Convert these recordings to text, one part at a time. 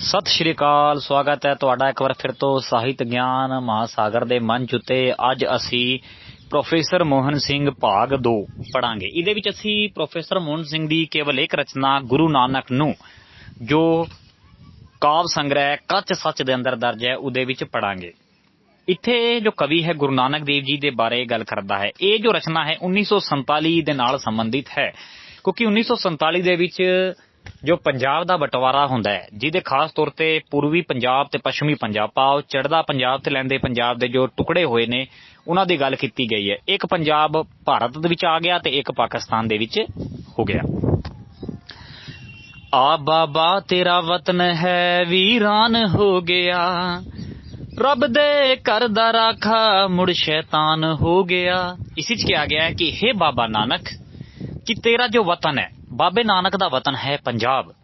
ਸਤਿ ਸ਼੍ਰੀ ਅਕਾਲ, ਸਵਾਗਤ ਹੈ ਤੁਹਾਡਾ ਇੱਕ ਵਾਰ ਫਿਰ ਤੋਂ ਸਾਹਿਤ ਗਿਆਨ ਮਹਾਸਾਗਰ ਦੇ ਮੰਚ ਉਤੇ। ਅੱਜ ਅਸੀਂ ਪ੍ਰੋਫੈਸਰ ਮੋਹਨ ਸਿੰਘ ਭਾਗ 2 ਪੜਾਂਗੇ ਇਹਦੇ ਵਿੱਚ ਅਸੀਂ ਪ੍ਰੋਫੈਸਰ ਮੋਹਨ ਸਿੰਘ ਦੀ ਕੇਵਲ ਇੱਕ ਰਚਨਾ ਗੁਰੂ ਨਾਨਕ ਨੂੰ, ਜੋ ਕਾਵ ਸੰਗ੍ਰਹਿ ਕੱਚ ਸੱਚ ਦੇ ਅੰਦਰ ਦਰਜ ਹੈ, ਉਹਦੇ ਵਿੱਚ ਪੜਾਂਗੇ ਇੱਥੇ ਜੋ ਕਵੀ ਹੈ ਗੁਰੂ ਨਾਨਕ ਦੇਵ ਜੀ ਦੇ ਬਾਰੇ ਗੱਲ ਕਰਦਾ ਹੈ। ਇਹ ਜੋ ਰਚਨਾ ਹੈ 1947 ਦੇ ਨਾਲ ਸੰਬੰਧਿਤ ਹੈ। ਕਿਉਂਕਿ 1947 ਦੇ ਵਿੱਚ ਜੋ ਪੰਜਾਬ ਦਾ ਬਟਵਾਰਾ ਹੁੰਦਾ ਹੈ, ਜਿਹਦੇ ਖਾਸ ਤੌਰ ਤੇ ਪੂਰਬੀ ਪੰਜਾਬ ਤੇ ਪੱਛਮੀ ਪੰਜਾਬ ਪਾਓ ਚੜਦਾ ਪੰਜਾਬ ਤੇ ਲੈਂਦੇ ਪੰਜਾਬ ਦੇ ਜੋ ਟੁਕੜੇ ਹੋਏ ਨੇ, ਉਹਨਾਂ ਦੀ ਗੱਲ ਕੀਤੀ ਗਈ ਹੈ। ਇੱਕ ਪੰਜਾਬ ਭਾਰਤ ਦੇ ਵਿੱਚ ਆ ਗਿਆ ਤੇ ਇੱਕ ਪਾਕਿਸਤਾਨ ਦੇ ਵਿੱਚ ਹੋ ਗਿਆ। ਆ ਬਾਬਾ, ਤੇਰਾ ਵਤਨ ਹੈ ਵੀਰਾਨ ਹੋ ਗਿਆ। ਰੱਬ ਦੇ ਘਰ ਦਾ ਰਾਖਾ ਮੁੜ ਸ਼ੈਤਾਨ ਹੋ ਗਿਆ। ਇਸ ਚ ਕਿਹਾ ਗਿਆ ਹੈ ਕਿ हे ਬਾਬਾ ਨਾਨਕ, ਕਿ ਤੇਰਾ ਜੋ ਵਤਨ ਹੈ ਬਾਬੇ ਨਾਨਕ ਦਾ ਵਤਨ ਹੈ ਪੰਜਾਬ।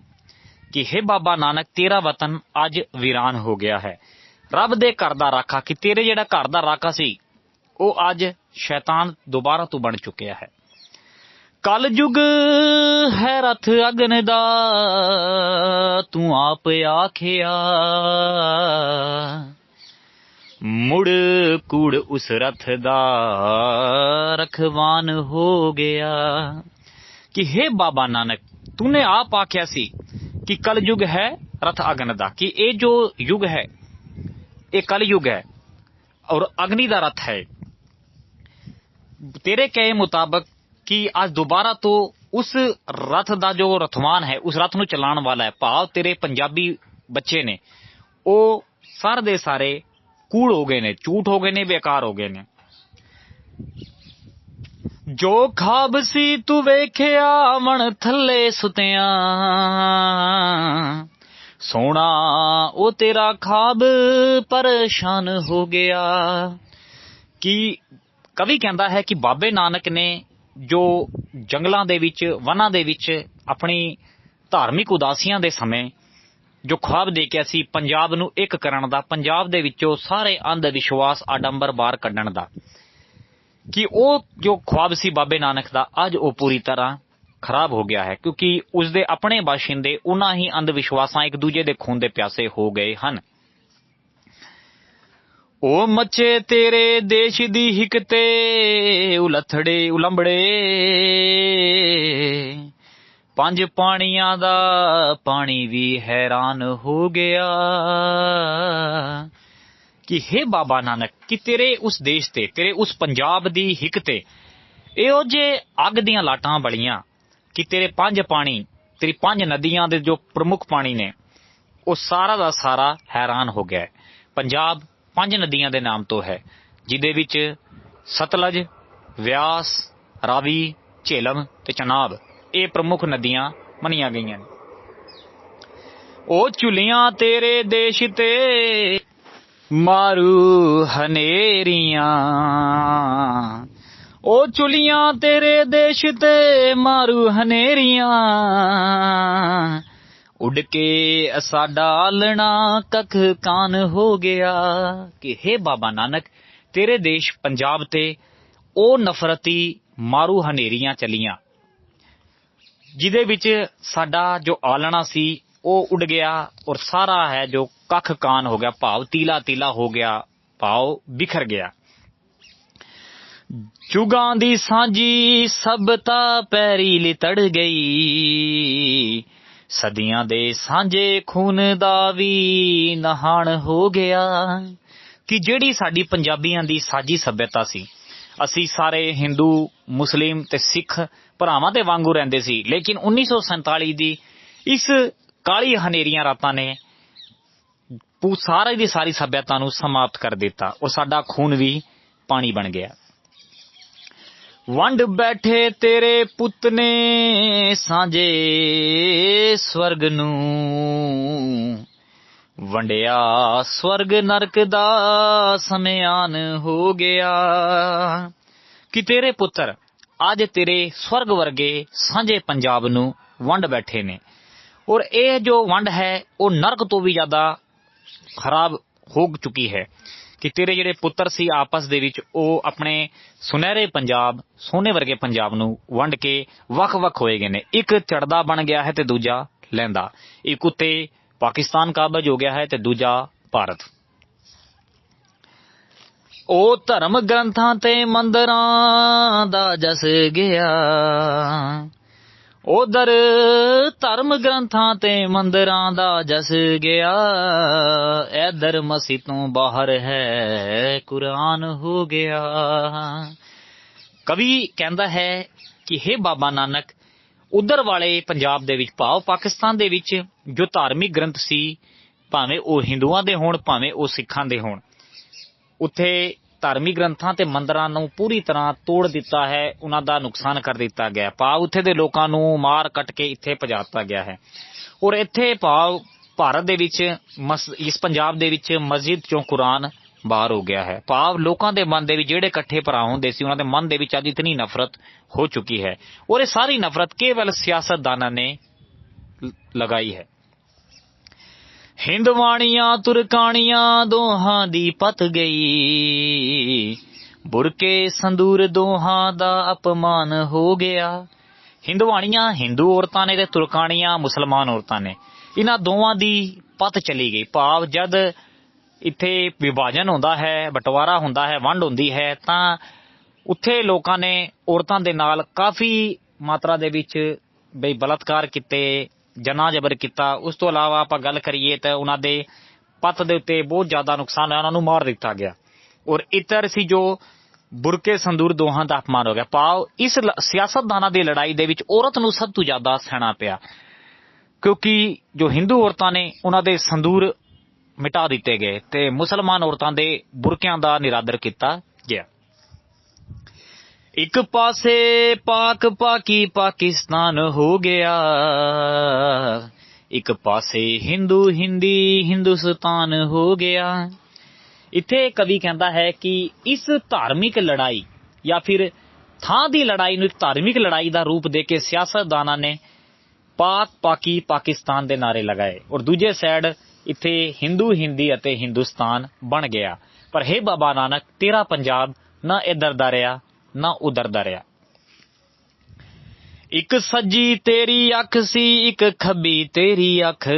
ਕਿ हे ਬਾਬਾ ਨਾਨਕ, ਤੇਰਾ ਵਤਨ ਅੱਜ ਵੀਰਾਨ ਹੋ ਗਿਆ ਹੈ। ਰੱਬ ਦੇ ਘਰ ਦਾ ਰਾਖਾ, ਕਿ ਤੇਰੇ ਜਿਹੜਾ ਘਰ ਦਾ ਰਾਖਾ ਸੀ, ਉਹ ਅੱਜ ਸ਼ੈਤਾਨ ਦੁਬਾਰਾ ਤੋਂ ਬਣ ਚੁੱਕਿਆ ਹੈ। ਕਲ ਯੁਗ ਹੈ ਰਥ ਅਗਨ ਦਾ, ਤੂੰ ਆਪ ਆਖਿਆ। ਮੁੜ ਕੂੜ ਉਸ ਰਥ ਦਾ, ਰਖਵਾਨ ਹੋ ਗਿਆ। ਕਿ हे ਬਾਬਾ ਨਾਨਕ, ਤੂਨੇ ਆਪ ਆਖਿਆ ਸੀ ਕਿ ਕਲ ਯੁਗ ਹੈ ਰਥ ਅਗਨ ਦਾ। ਕਿ ਇਹ ਜੋ ਯੁਗ ਹੈ, ਇਹ ਕਲ ਯੁਗ ਹੈ ਔਰ ਅਗਨੀ ਦਾ ਰਥ ਹੈ। ਤੇਰੇ ਕਹੇ ਮੁਤਾਬਕ ਕਿ ਅੱਜ ਦੁਬਾਰਾ ਤੋਂ ਉਸ ਰਥ ਦਾ ਜੋ ਰਥਵਾਨ ਹੈ, ਉਸ ਰਥ ਨੂੰ ਚਲਾਉਣ ਵਾਲਾ ਹੈ। ਭਾਵ ਤੇਰੇ ਪੰਜਾਬੀ ਬੱਚੇ ਨੇ, ਉਹ ਸਾਰੇ ਦੇ ਸਾਰੇ ਕੂੜ ਹੋ ਗਏ ਨੇ, ਝੂਠ ਹੋ ਗਏ ਨੇ, ਬੇਕਾਰ ਹੋ ਗਏ ਨੇ। ਜੋ ਖਾਬ ਸੀ ਤੂੰ ਵੇਖਿਆ ਮਣ ਥੱਲੇ ਸੁਤਿਆਂ। ਸੋਣਾ ਉਹ ਤੇਰਾ ਖਾਬ ਪਰੇਸ਼ਾਨ ਹੋ ਗਿਆ। ਕਿ ਕਵੀ ਕਹਿੰਦਾ ਹੈ ਕਿ ਬਾਬੇ ਨਾਨਕ ਨੇ ਜੋ ਜੰਗਲਾਂ ਦੇ ਵਿੱਚ, ਵਨਾਂ ਦੇ ਵਿੱਚ ਆਪਣੀ ਧਾਰਮਿਕ ਉਦਾਸੀਆਂ ਦੇ ਸਮੇਂ ਜੋ ਖੁਆਬ ਦੇਖਿਆ ਸੀ, ਪੰਜਾਬ ਨੂੰ ਇੱਕ ਕਰਨ ਦਾ, ਪੰਜਾਬ ਦੇ ਵਿੱਚੋਂ ਸਾਰੇ ਅੰਧ ਵਿਸ਼ਵਾਸ ਆਡੰਬਰ ਬਾਹਰ ਕੱਢਣ ਦਾ। ਕਿ ਉਹ ਜੋ ਖੁਆਬ ਸੀ ਬਾਬੇ ਨਾਨਕ ਦਾ, ਅੱਜ ਉਹ ਪੂਰੀ ਤਰ੍ਹਾਂ ਖਰਾਬ ਹੋ ਗਿਆ ਹੈ, ਕਿਉਂਕਿ ਉਸ ਦੇ ਆਪਣੇ ਬਾਸ਼ਿੰਦੇ ਉਹਨਾਂ ਹੀ ਅੰਧ ਵਿਸ਼ਵਾਸਾਂ ਇੱਕ ਦੂਜੇ ਦੇ ਖੂਨ ਦੇ ਪਿਆਸੇ ਹੋ ਗਏ ਹਨ। ਉਹ ਮੱਚੇ ਤੇਰੇ ਦੇਸ਼ ਦੀ ਹਿਕਤੇ ਉਲਥੜੇ, ਉਲੰਬੜੇ। ਪੰਜ ਪਾਣੀਆਂ ਦਾ ਪਾਣੀ ਵੀ ਹੈਰਾਨ ਹੋ ਗਿਆ। ਕਿ हे ਬਾਬਾ ਨਾਨਕ, ਕਿ ਤੇਰੇ ਉਸ ਦੇਸ਼ ਤੇ, ਤੇਰੇ ਉਸ ਪੰਜਾਬ ਦੀ ਹਿੱਕ ਤੇ ਇਹੋ ਜੇ ਅੱਗ ਦੀਆਂ ਲਾਟਾਂ ਬਲੀਆਂ ਕਿ ਤੇਰੇ ਪੰਜ ਪਾਣੀ, ਤੇਰੀ ਪੰਜ ਨਦੀਆਂ ਦੇ ਜੋ ਪ੍ਰਮੁੱਖ ਪਾਣੀ ਨੇ, ਉਹ ਸਾਰਾ ਦਾ ਸਾਰਾ ਹੈਰਾਨ ਹੋ ਗਿਆ ਪੰਜਾਬ ਪੰਜ ਨਦੀਆਂ ਦੇ ਨਾਮ ਤੋਂ ਹੈ ਜਿਦੇ ਵਿੱਚ ਸਤਲਜ ਵਿਆਸ ਰਾਵੀ, ਝੇਲਮ ਤੇ ਚਨਾਬ ਇਹ ਪ੍ਰਮੁੱਖ ਨਦੀਆਂ ਮੰਨੀਆਂ ਗਈਆਂ ਨੇ। ਉਹ ਚੁਲੀਆਂ ਤੇਰੇ ਦੇਸ਼ ਤੇ ਮਾਰੂ ਹਨੇਰੀਆਂ। ਉਹ ਚੁਲੀਆਂ ਤੇਰੇ ਦੇਸ਼ ਤੇ ਮਾਰੂ ਹਨੇਰੀਆਂ। ਉੱਡ ਕੇ ਸਾਡਾ ਆਲਣਾ ਕੱਖ ਕਾਨ ਹੋ ਗਿਆ। ਕਿ हे ਬਾਬਾ ਨਾਨਕ, ਤੇਰੇ ਦੇਸ਼ ਪੰਜਾਬ ਤੇ ਉਹ ਨਫ਼ਰਤੀ ਮਾਰੂ ਹਨੇਰੀਆਂ ਚਲੀਆਂ। ਜਿਹਦੇ ਵਿੱਚ ਸਾਡਾ ਜੋ ਆਲਣਾ ਸੀ ਉਹ ਉੱਡ ਗਿਆ ਔਰ ਸਾਰਾ ਹੈ ਜੋ ਪੱਖ ਕਾਨ ਹੋ ਗਿਆ, ਭਾਵ ਤੀਲਾ ਤੀਲਾ ਹੋ ਗਿਆ, ਭਾਵ ਬਿਖਰ ਗਿਆ। ਜੁਗਾਂ ਦੀ ਸਾਂਝੀ ਸਭਤਾ ਪੈਰੀ ਲਿਤੜ ਗਈ। ਸਦੀਆਂ ਦੇ ਸਾਂਝੇ ਖੂਨ ਦਾ ਵੀ ਨਹਾਣ ਹੋ ਗਿਆ। ਕਿ ਜਿਹੜੀ ਸਾਡੀ ਪੰਜਾਬੀਆਂ ਦੀ ਸਾਂਝੀ ਸਭਿਅਤਾ ਸੀ, ਅਸੀਂ ਸਾਰੇ ਹਿੰਦੂ, ਮੁਸਲਿਮ ਤੇ ਸਿੱਖ ਭਰਾਵਾਂ ਦੇ ਵਾਂਗੂ ਰਹਿੰਦੇ ਸੀ, ਲੇਕਿਨ 1947 ਦੀ ਇਸ ਕਾਲੀ ਹਨੇਰੀਆਂ ਰਾਤਾਂ ਨੇ ਪੂ ਸਾਰੇ ਦੀ ਸਾਰੀ ਸਭਿਅਤਾ ਨੂੰ ਸਮਾਪਤ ਕਰ ਦਿੱਤਾ। ਔਰ ਸਾਡਾ ਖੂਨ ਵੀ ਪਾਣੀ ਬਣ ਗਿਆ। ਵੰਡ ਬੈਠੇ ਤੇਰੇ ਪੁੱਤ ਨੇ ਸਾਂਝੇ ਸਵਰਗ ਨੂੰ। ਵੰਡਿਆ ਸਵਰਗ ਨਰਕ ਦਾ ਸਮਿਆਨ ਹੋ ਗਿਆ। ਕਿ ਤੇਰੇ ਪੁੱਤਰ ਅੱਜ ਤੇਰੇ ਸਵਰਗ ਵਰਗੇ ਸਾਂਝੇ ਪੰਜਾਬ ਨੂੰ ਵੰਡ ਬੈਠੇ ਨੇ। ਔਰ ਇਹ ਜੋ ਵੰਡ ਹੈ, ਉਹ ਨਰਕ ਤੋਂ ਵੀ ਜ਼ਿਆਦਾ ਖਰਾਬ ਹੋ ਚੁੱਕੀ ਹੈ ਕਿ ਤੇਰੇ ਜਿਹੜੇ ਪੁੱਤਰ ਸੀ ਆਪਸ ਦੇ ਵਿੱਚ, ਉਹ ਆਪਣੇ ਸੁਨਹਿਰੇ ਪੰਜਾਬ, ਸੋਨੇ ਵਰਗੇ ਪੰਜਾਬ ਨੂੰ ਵੰਡ ਕੇ ਵੱਖ-ਵੱਖ ਹੋਏ ਗਏ ਨੇ। ਇੱਕ ਚੜਦਾ ਬਣ ਗਿਆ ਹੈ ਤੇ ਦੂਜਾ ਲੈਂਦਾ। ਇੱਕ ਉੱਤੇ ਪਾਕਿਸਤਾਨ ਕਾਬਜ ਹੋ ਗਿਆ ਹੈ ਤੇ ਦੂਜਾ ਭਾਰਤ। ਉਹ ਧਰਮ ਗ੍ਰੰਥਾਂ ਤੇ ਮੰਦਰਾਂ ਦਾ ਜਸ ਗਿਆ। ਉਧਰ ਧਰਮ ਗ੍ਰੰਥਾਂ ਤੇ ਮੰਦਰਾਂ ਦਾ ਜਸ ਗਿਆ। ਇਧਰ ਮਸੀ ਤੋਂ ਬਾਹਰ ਹੈ, ਕੁਰਾਨ ਹੋ ਗਿਆ। ਕਵੀ ਕਹਿੰਦਾ ਹੈ ਕਿ हे ਬਾਬਾ ਨਾਨਕ, ਉਧਰ ਵਾਲੇ ਪੰਜਾਬ ਦੇ ਵਿੱਚ ਭਾਵ ਪਾਕਿਸਤਾਨ ਦੇ ਵਿੱਚ ਜੋ ਧਾਰਮਿਕ ਗ੍ਰੰਥ ਸੀ, ਭਾਵੇਂ ਉਹ ਹਿੰਦੂਆਂ ਦੇ ਹੋਣ, ਭਾਵੇਂ ਉਹ ਸਿੱਖਾਂ ਦੇ ਹੋਣ, ਉੱਥੇ ਧਾਰਮਿਕ ਗ੍ਰੰਥਾਂ ਤੇ ਮੰਦਰਾਂ ਨੂੰ ਪੂਰੀ ਤਰ੍ਹਾਂ ਤੋੜ ਦਿੱਤਾ ਹੈ, ਉਹਨਾਂ ਦਾ ਨੁਕਸਾਨ ਕਰ ਦਿੱਤਾ ਗਿਆ ਭਾਵ ਉੱਥੇ ਦੇ ਲੋਕਾਂ ਨੂੰ ਮਾਰ ਕੱਟ ਕੇ ਇੱਥੇ ਭਜਾ ਦਿੱਤਾ ਗਿਆ ਹੈ। ਔਰ ਇੱਥੇ ਭਾਵ ਭਾਰਤ ਦੇ ਵਿੱਚ ਇਸ ਪੰਜਾਬ ਦੇ ਵਿੱਚ ਮਸਜਿਦ ਚੋਂ ਕੁਰਾਨ ਬਾਹਰ ਹੋ ਗਿਆ ਹੈ। ਭਾਵ ਲੋਕਾਂ ਦੇ ਮਨ ਦੇ ਵਿੱਚ ਜਿਹੜੇ ਇਕੱਠੇ ਭਰਾ ਹੁੰਦੇ ਸੀ, ਉਹਨਾਂ ਦੇ ਮਨ ਦੇ ਵਿੱਚ ਅੱਜ ਇਤਨੀ ਨਫ਼ਰਤ ਹੋ ਚੁੱਕੀ ਹੈ। ਔਰ ਇਹ ਸਾਰੀ ਨਫ਼ਰਤ ਕੇਵਲ ਸਿਆਸਤਦਾਨਾਂ ਨੇ ਲਗਾਈ ਹੈ। ਹਿੰਦਵਾਣੀਆਂ, ਤੁਰਕਾਣੀਆਂ ਦੋਹਾਂ ਦੀ ਪਤ ਗਈ। ਬੁਰਕੇ ਸੰਦੂਰ ਦੋਹਾਂ ਦਾ ਅਪਮਾਨ ਹੋ ਗਿਆ। ਹਿੰਦਵਾਣੀਆਂ, ਹਿੰਦੂ ਔਰਤਾਂ ਨੇ ਤੇ ਤੁਰਕਾਣੀਆਂ ਮੁਸਲਮਾਨ ਔਰਤਾਂ ਨੇ। ਇਹਨਾਂ ਦੋਵਾਂ ਦੀ ਪਤ ਚਲੀ ਗਈ। ਭਾਵ ਜਦ ਇੱਥੇ ਵਿਭਾਜਨ ਹੁੰਦਾ ਹੈ, ਬਟਵਾਰਾ ਹੁੰਦਾ ਹੈ, ਵੰਡ ਹੁੰਦੀ ਹੈ, ਤਾਂ ਉੱਥੇ ਲੋਕਾਂ ਨੇ ਔਰਤਾਂ ਦੇ ਨਾਲ ਕਾਫੀ ਮਾਤਰਾ ਦੇ ਵਿੱਚ ਬਈ ਬਲਤਕਾਰ ਕੀਤੇ। ਜਨਾ ਜਬਰ ਕੀਤਾ। ਉਸ ਤੋਂ ਇਲਾਵਾ ਆਪਾਂ ਗੱਲ ਕਰੀਏ ਤਾਂ ਉਹਨਾਂ ਦੇ ਪੱਤ ਦੇ ਉੱਤੇ ਬਹੁਤ ਜ਼ਿਆਦਾ ਨੁਕਸਾਨ ਹੋਇਆ, ਉਹਨਾਂ ਨੂੰ ਮਾਰ ਦਿੱਤਾ ਗਿਆ। ਔਰ ਇਤਰ ਸੀ ਜੋ ਬੁਰਕੇ ਸੰਦੂਰ ਦੋਹਾਂ ਦਾ ਅਪਮਾਨ ਹੋ ਗਿਆ। ਪਾਓ, ਇਸ ਸਿਆਸਤਦਾਨਾਂ ਦੀ ਲੜਾਈ ਦੇ ਵਿੱਚ ਔਰਤ ਨੂੰ ਸਭ ਤੋਂ ਜ਼ਿਆਦਾ ਸਹਿਣਾ ਪਿਆ। ਕਿਉਂਕਿ ਜੋ ਹਿੰਦੂ ਔਰਤਾਂ ਨੇ, ਉਹਨਾਂ ਦੇ ਸੰਦੂਰ ਮਿਟਾ ਦਿੱਤੇ ਗਏ ਤੇ ਮੁਸਲਮਾਨ ਔਰਤਾਂ ਦੇ ਬੁਰਕਿਆਂ ਦਾ ਨਿਰਾਦਰ ਕੀਤਾ ਗਿਆ। ਇੱਕ ਪਾਸੇ ਪਾਕ ਪਾਕੀ ਪਾਕਿਸਤਾਨ ਹੋ ਗਿਆ, ਇੱਕ ਪਾਸੇ ਹਿੰਦੂ ਹਿੰਦੀ ਹਿੰਦੁਸਤਾਨ ਹੋ ਗਿਆ। ਇੱਥੇ ਕਵੀ ਕਹਿੰਦਾ ਹੈ ਕਿ ਇਸ ਧਾਰਮਿਕ ਲੜਾਈ ਜਾਂ ਫਿਰ ਥਾਂ ਦੀ ਲੜਾਈ ਨੂੰ ਇੱਕ ਧਾਰਮਿਕ ਲੜਾਈ ਦਾ ਰੂਪ ਦੇ ਕੇ ਸਿਆਸਤਦਾਨਾਂ ਨੇ ਪਾਕ ਪਾਕੀ ਪਾਕਿਸਤਾਨ ਦੇ ਨਾਰੇ ਲਗਾਏ ਔਰ ਦੂਜੇ ਸਾਈਡ ਇੱਥੇ ਹਿੰਦੂ ਹਿੰਦੀ ਅਤੇ ਹਿੰਦੁਸਤਾਨ ਬਣ ਗਿਆ। ਪਰ ਹੈ ਬਾਬਾ ਨਾਨਕ, ਤੇਰਾ ਪੰਜਾਬ ਨਾ ਇੱਧਰ ਦਾ ਰਿਹਾ ਨਾ ਉਧਰ ਰਿਹਾ। ਇੱਕ ਸੱਜੀ ਤੇਰੀ ਅੱਖ ਸੀ, ਇੱਕ ਖੱਬੀ ਤੇਰੀ ਅੱਖ।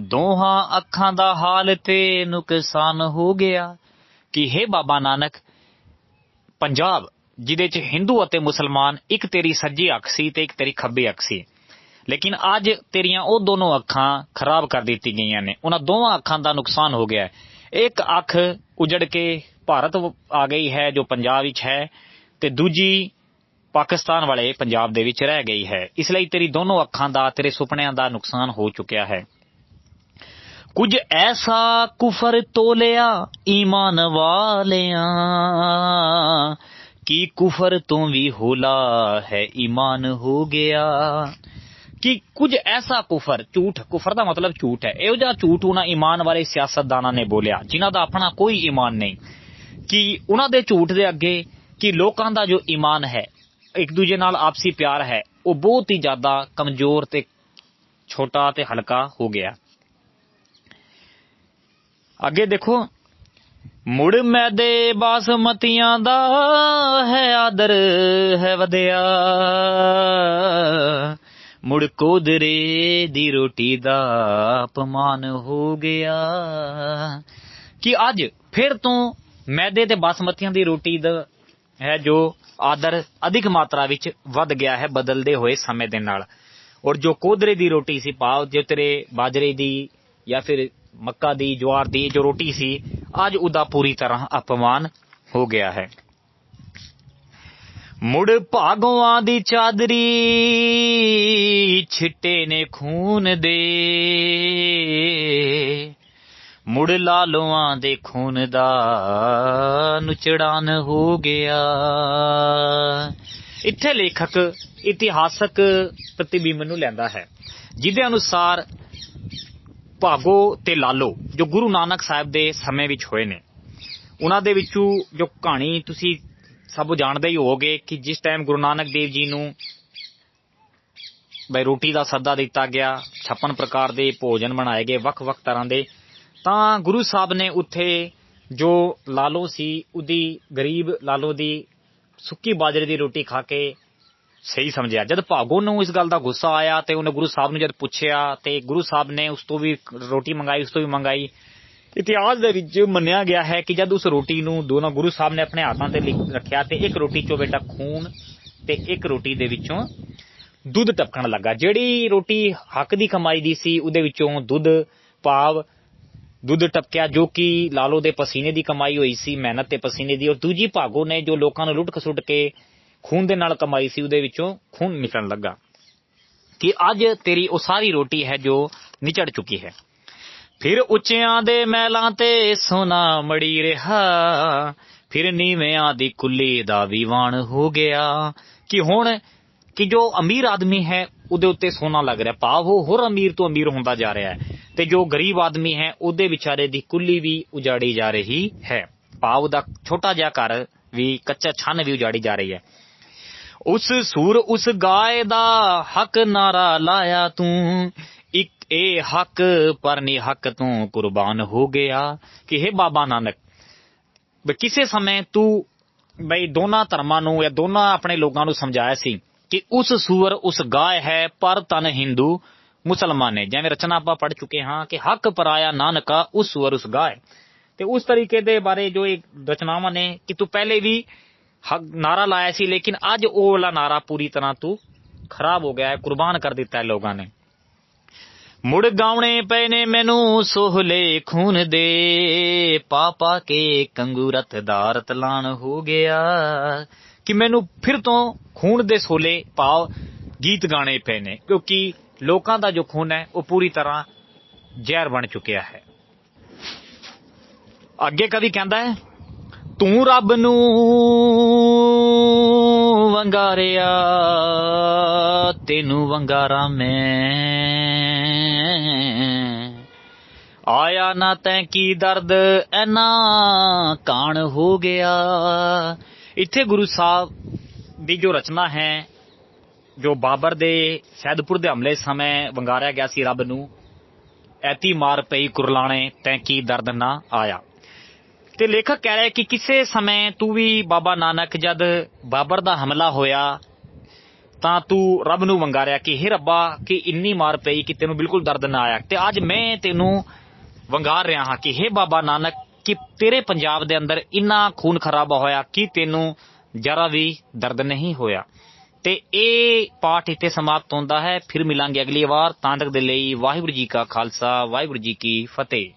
ਦੋਹਾਂ ਅੱਖਾਂ ਦਾ ਹਾਲ ਤੇ ਨੁਕਸਾਨ ਹੋ ਗਿਆ ਕਿ ਹੈ ਬਾਬਾ ਨਾਨਕ, ਪੰਜਾਬ, ਜਿਹਦੇ ਚ ਹਿੰਦੂ ਅਤੇ ਮੁਸਲਮਾਨ, ਇੱਕ ਤੇਰੀ ਸੱਜੀ ਅੱਖ ਸੀ ਤੇ ਇੱਕ ਤੇਰੀ ਖੱਬੀ ਅੱਖ ਸੀ। ਲੇਕਿਨ ਅੱਜ ਤੇਰੀਆਂ ਉਹ ਦੋਨੋਂ ਅੱਖਾਂ ਖਰਾਬ ਕਰ ਦਿੱਤੀ ਗਈਆਂ ਨੇ। ਉਹਨਾਂ ਦੋਵਾਂ ਅੱਖਾਂ ਦਾ ਨੁਕਸਾਨ ਹੋ ਗਿਆ। ਇੱਕ ਅੱਖ ਉਜੜ ਕੇ ਭਾਰਤ ਵ- ਆ ਗਈ ਹੈ ਜੋ ਪੰਜਾਬ ਵਿੱਚ ਹੈ ਤੇ ਦੂਜੀ ਪਾਕਿਸਤਾਨ ਵਾਲੇ ਪੰਜਾਬ ਦੇ ਵਿੱਚ ਰਹਿ ਗਈ ਹੈ। ਇਸ ਲਈ ਤੇਰੀ ਦੋਨੋਂ ਅੱਖਾਂ ਦਾ, ਤੇਰੇ ਸੁਪਨਿਆਂ ਦਾ ਨੁਕਸਾਨ ਹੋ ਚੁੱਕਿਆ ਹੈ। ਕੁਝ ਐਸਾ ਕੁਫਰ ਤੋਲਿਆ ਈਮਾਨ ਵਾਲਿਆਂ ਕੀ ਕੁਫਰ ਤੋਂ ਵੀ ਹੋਲਾ ਹੈ ਈਮਾਨ ਹੋ ਗਿਆ। ਕਿ ਕੁਝ ਐਸਾ ਕੁਫਰ, ਝੂਠ, ਕੁਫਰ ਦਾ ਮਤਲਬ ਝੂਠ ਹੈ। ਇਹੋ ਜਿਹਾ ਝੂਠ ਉਹਨਾਂ ਈਮਾਨ ਵਾਲੇ ਸਿਆਸਤਦਾਨਾਂ ਨੇ ਬੋਲਿਆ, ਜਿਨ੍ਹਾਂ ਦਾ ਆਪਣਾ ਕੋਈ ਈਮਾਨ ਨਹੀਂ। ਕਿ ਉਹਨਾਂ ਦੇ ਝੂਠ ਦੇ ਅੱਗੇ ਕਿ ਲੋਕਾਂ ਦਾ ਜੋ ਈਮਾਨ ਹੈ, ਇੱਕ ਦੂਜੇ ਨਾਲ ਆਪਸੀ ਪਿਆਰ ਹੈ, ਉਹ ਬਹੁਤ ਹੀ ਜ਼ਿਆਦਾ ਕਮਜ਼ੋਰ ਤੇ ਛੋਟਾ ਤੇ ਹਲਕਾ ਹੋ ਗਿਆ। ਅੱਗੇ ਦੇਖੋ, ਮੁੜ ਮੈਦੇ ਬਾਸਮਤੀਆਂ ਦਾ ਹੈ ਆਦਰ, ਹੈ ਵਧਿਆ। ਮੁੜ ਕੋਦਰੇ ਦੀ ਰੋਟੀ ਦਾ ਅਪਮਾਨ ਹੋ ਗਿਆ। ਕਿ ਅੱਜ ਫਿਰ ਤੋਂ ਮੈਦੇ ਤੇ ਬਾਸਮਤੀਆਂ ਦੀ ਰੋਟੀ ਦਾ ਹੈ ਜੋ ਆਦਰ ਅਧਿਕ ਮਾਤਰਾ ਵਿੱਚ ਵੱਧ ਗਿਆ ਹੈ ਬਦਲਦੇ ਹੋਏ ਸਮੇਂ ਦੇ ਨਾਲ। ਔਰ ਜੋ ਕੋਦਰੇ ਦੀ ਰੋਟੀ ਸੀ ਭਾਵ ਜੋ ਤੇਰੇ ਬਾਜਰੇ ਦੀ ਜਾਂ ਫਿਰ ਮੱਕਾ ਦੀ, ਜਵਾਰ ਦੀ ਜੋ ਰੋਟੀ ਸੀ, ਅੱਜ ਉਹਦਾ ਪੂਰੀ ਤਰ੍ਹਾਂ ਅਪਮਾਨ ਹੋ ਗਿਆ ਹੈ। ਮੁੜ ਭਾਗਵਾਂ ਦੀ ਚਾਦਰੀ ਛਿੱਟੇ ਨੇ ਖੂਨ ਦੇ। ਮੁੜ ਲਾਲੋਆਂ ਦੇ ਖੂਨ ਦਾ ਨੁਚੜਾਨ ਹੋ ਗਿਆ। ਇੱਥੇ ਲੇਖਕ, ਇਤਿਹਾਸਕ ਪ੍ਰਤੀਬਿੰਬ ਨੂੰ ਲੈਂਦਾ ਹੈ, ਜਿਹਦੇ ਅਨੁਸਾਰ ਭਾਗੋ ਤੇ ਲਾਲੋ, ਜੋ ਗੁਰੂ ਨਾਨਕ ਸਾਹਿਬ ਦੇ ਸਮੇਂ ਵਿੱਚ ਹੋਏ ਨੇ, ਉਹਨਾਂ ਦੇ ਵਿੱਚੋਂ ਜੋ ਕਹਾਣੀ ਤੁਸੀਂ ਸਭ ਜਾਣਦੇ ਹੀ ਹੋਗੇ ਕਿ ਜਿਸ ਟਾਈਮ ਗੁਰੂ ਨਾਨਕ ਦੇਵ ਜੀ ਨੂੰ ਬਈ ਰੋਟੀ ਦਾ ਸੱਦਾ ਦਿੱਤਾ ਗਿਆ 56 ਪ੍ਰਕਾਰ ਦੇ ਭੋਜਨ ਬਣਾਏ ਗਏ, ਵੱਖ-ਵੱਖ ਤਰ੍ਹਾਂ ਦੇ ਤਾਂ ਗੁਰੂ ਸਾਹਿਬ ਨੇ ਉੱਥੇ ਜੋ ਲਾਲੋ ਸੀ, ਉਹਦੀ ਗਰੀਬ ਲਾਲੋ ਦੀ ਸੁੱਕੀ ਬਾਜਰੇ ਦੀ ਰੋਟੀ ਖਾ ਕੇ ਸਹੀ ਸਮਝਿਆ। ਜਦ ਭਾਗੋ ਨੂੰ ਇਸ ਗੱਲ ਦਾ ਗੁੱਸਾ ਆਇਆ ਤੇ ਉਹਨੇ ਗੁਰੂ ਸਾਹਿਬ ਨੂੰ ਜਦ ਪੁੱਛਿਆ ਤੇ ਗੁਰੂ ਸਾਹਿਬ ਨੇ ਉਸ ਤੋਂ ਵੀ ਰੋਟੀ ਮੰਗਾਈ, ਉਸ ਤੋਂ ਵੀ ਮੰਗਾਈ। ਇਤਿਹਾਸ ਦੇ ਵਿੱਚ ਮੰਨਿਆ ਗਿਆ ਹੈ ਕਿ ਜਦ ਉਸ ਰੋਟੀ ਨੂੰ ਦੋਨਾਂ ਗੁਰੂ ਸਾਹਿਬ ਨੇ ਆਪਣੇ ਹੱਥਾਂ ਤੇ ਲਿਖ- ਰੱਖਿਆ ਤੇ ਇੱਕ ਰੋਟੀ ਚੋਂ ਬੇਟਾ ਖੂਨ ਤੇ ਇੱਕ ਰੋਟੀ ਦੇ ਵਿੱਚੋਂ ਦੁੱਧ ਟਪਕਣ ਲੱਗਾ। ਜਿਹੜੀ ਰੋਟੀ ਹੱਕ ਦੀ ਕਮਾਈ ਦੀ ਸੀ, ਉਹਦੇ ਵਿੱਚੋਂ ਦੁੱਧ ਭਾਵ ਦੁੱਧ ਟਪਕਿਆ ਜੋ ਕਿ ਲਾਲੋ ਦੇ ਪਸੀਨੇ ਦੀ ਕਮਾਈ ਹੋਈ ਸੀ, ਮਿਹਨਤ ਤੇ ਪਸੀਨੇ ਦੀ। ਔਰ ਦੂਜੀ ਭਾਗੋ ਨੇ ਜੋ ਲੋਕਾਂ ਨੂੰ ਲੁੱਟ ਖਸੁੱਟ ਕੇ ਖੂਨ ਦੇ ਨਾਲ ਕਮਾਈ ਸੀ, ਉਹਦੇ ਵਿੱਚੋਂ ਖੂਨ ਨਿਕਲਣ ਲੱਗਾ ਕਿ ਅੱਜ ਤੇਰੀ ਉਹ ਸਾਰੀ ਰੋਟੀ ਹੈ ਜੋ ਨਿਚੜ ਚੁੱਕੀ ਹੈ। ਫਿਰ ਉੱਚਿਆਂ ਦੇ ਮਹਿਲਾਂ ਤੇ ਸੋਨਾ ਮੜੀ ਰਿਹਾ, ਫਿਰ ਨੀਵਿਆਂ ਦੀ ਕੁੱਲੀ ਦਾ ਵੀ ਵਾਣ ਹੋ ਗਿਆ ਕਿ ਹੁਣ ਕਿ ਜੋ ਅਮੀਰ ਆਦਮੀ ਹੈ ਉਹਦੇ ਉੱਤੇ ਸੋਨਾ ਲੱਗ ਰਿਹਾ, ਭਾਵ ਉਹ ਹੋਰ ਅਮੀਰ ਤੋਂ ਅਮੀਰ ਹੁੰਦਾ ਜਾ ਰਿਹਾ ਹੈ। ਤੇ ਜੋ ਗਰੀਬ ਆਦਮੀ ਹੈ, ਉਹਦੇ ਵਿਚਾਰੇ ਦੀ ਕੁੱਲੀ ਵੀ ਉਜਾੜੀ ਜਾ ਰਹੀ ਹੈ। ਭਾਵ ਉਹਦਾ ਛੋਟਾ ਜਿਹਾ ਘਰ ਵੀ, ਕੱਚਾ ਛੰਨ ਵੀ ਉਜਾੜੀ ਜਾ ਰਹੀ ਹੈ। ਉਸ ਸੂਰ, ਉਸ ਗਾਏ ਦਾ ਹੱਕ ਨਾਰਾ ਲਾਇਆ ਤੂੰ। ਇੱਕ ਇਹ ਹੱਕ ਪਰ ਨੀ ਹੱਕ ਤੂੰ ਕੁਰਬਾਨ ਹੋ ਗਿਆ। ਕਿ ਹੈ ਬਾਬਾ ਨਾਨਕ ਕਿਸੇ ਸਮੇਂ ਤੂੰ ਬਈ ਦੋਨਾਂ ਧਰਮਾਂ ਨੂੰ ਜਾਂ ਦੋਨਾਂ ਆਪਣੇ ਲੋਕਾਂ ਨੂੰ ਸਮਝਾਇਆ ਸੀ ਕਿ ਉਸ ਸੂਰ, ਉਸ ਗਾਏ ਹੈ, ਪਰ ਤਨ ਹਿੰਦੂ ਮੁਸਲਮਾਨ ਨੇ। ਜਿਵੇਂ ਰਚਨਾ ਆਪਾਂ ਪੜ ਚੁੱਕੇ ਹਾਂ ਕਿ ਹੱਕ ਪਰਾਇਆ ਨਾਨਕਾ ਉਸ ਸੂਰ, ਉਸ ਗਾਏ ਤੇ ਉਸ ਤਰੀਕੇ ਦੇ ਬਾਰੇ ਜੋ ਇਹ ਰਚਨਾਵਾਂ ਨੇ ਕਿ ਤੂੰ ਪਹਿਲੇ ਵੀ ਨਾਰਾ ਲਾਇਆ ਸੀ, ਲੇਕਿਨ ਅੱਜ ਉਹ ਵਾਲਾ ਨਾਰਾ ਪੂਰੀ ਤਰ੍ਹਾਂ ਤੂੰ ਖਰਾਬ ਹੋ ਗਿਆ ਹੈ, ਕੁਰਬਾਨ ਕਰ ਦਿੱਤਾ ਹੈ ਲੋਕਾਂ ਨੇ। ਮੁੜ ਗਾਉਣੇ ਪਏ ਨੇ ਮੈਨੂੰ ਸੋਹਲੇ ਖੂਨ ਦੇ, ਪਾਪਾ ਕੇ ਕੰਗੂਰਤ ਦਾਰਤ ਲਾਣ ਹੋ ਗਿਆ। ਕਿ ਮੈਨੂੰ ਫਿਰ ਤੋਂ ਖੂਨ ਦੇ ਸੋਲੇ ਭਾਵ ਗੀਤ ਗਾਣੇ ਪਏ ਨੇ, ਕਿਉਂਕਿ ਲੋਕਾਂ ਦਾ ਜੋ ਖੂਨ ਹੈ, ਉਹ ਪੂਰੀ ਤਰ੍ਹਾਂ ਜ਼ਹਿਰ ਬਣ ਚੁੱਕਿਆ ਹੈ। ਅੱਗੇ ਕਵੀ ਕਹਿੰਦਾ ਹੈ, ਤੂੰ ਰੱਬ ਨੂੰ ਵੰਗਾਰਿਆ, ਤੈਨੂੰ ਵੰਗਾਰਾ ਮੈਂ। ਆਇਆ ਨਾ ਤੈਂ ਕੀ ਦਰਦ, ਐਨਾ ਕਾਣ ਹੋ ਗਿਆ ਇੱਥੇ ਗੁਰੂ ਸਾਹਿਬ ਦੀ ਜੋ ਰਚਨਾ ਹੈ, ਜੋ ਬਾਬਰ ਦੇ ਸੈਦਪੁਰ ਦੇ ਹਮਲੇ ਸਮੇਂ ਵੰਗਾਰਿਆ ਗਿਆ ਸੀ ਰੱਬ ਨੂੰ, ਐਤੀ ਮਾਰ ਪਈ ਕੁਰਲਾਣੇ, ਤੈ ਕੀ ਦਰਦ ਨਾ ਆਇਆ। ਤੇ ਲੇਖਕ ਕਹਿ ਰਿਹਾ ਕਿ ਕਿਸੇ ਸਮੇਂ ਤੂੰ ਵੀ ਬਾਬਾ ਨਾਨਕ ਜਦ ਬਾਬਰ ਦਾ ਹਮਲਾ ਹੋਇਆ, ਤਾਂ ਤੂੰ ਰੱਬ ਨੂੰ ਵੰਗਾਰਿਆ ਕਿ, ਹੇ ਰੱਬਾ, ਕਿ ਇੰਨੀ ਮਾਰ ਪਈ ਕਿ ਤੈਨੂੰ ਬਿਲਕੁਲ ਦਰਦ ਨਾ ਆਇਆ। ਤੇ ਅੱਜ ਮੈਂ ਤੈਨੂੰ ਵੰਗਾਰ ਰਿਹਾ ਹਾਂ ਕਿ, ਹੇ ਬਾਬਾ ਨਾਨਕ ਕਿ ਤੇਰੇ ਪੰਜਾਬ ਦੇ ਅੰਦਰ ਇੰਨਾ ਖੂਨ ਖਰਾਬਾ ਹੋਇਆ ਕਿ ਤੈਨੂੰ ਜਰਾ ਵੀ ਦਰਦ ਨਹੀਂ ਹੋਇਆ। ਤੇ ਇਹ ਪਾਠ ਇੱਥੇ ਸਮਾਪਤ ਹੁੰਦਾ ਹੈ। ਫਿਰ ਮਿਲਾਂਗੇ ਅਗਲੀ ਵਾਰ ਤਾਂ ਤੱਕ ਦੇ ਲਈ ਵਾਹਿਗੁਰੂ ਜੀ ਕਾ ਖਾਲਸਾ, ਵਾਹਿਗੁਰੂ ਜੀ ਕੀ ਫਤਿਹ।